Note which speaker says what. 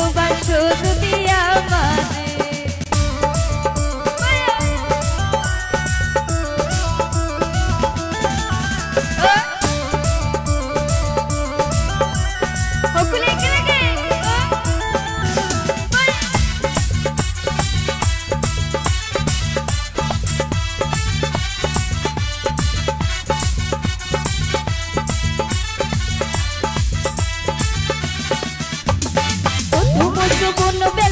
Speaker 1: ভালোবাসো তুমি আমার কোন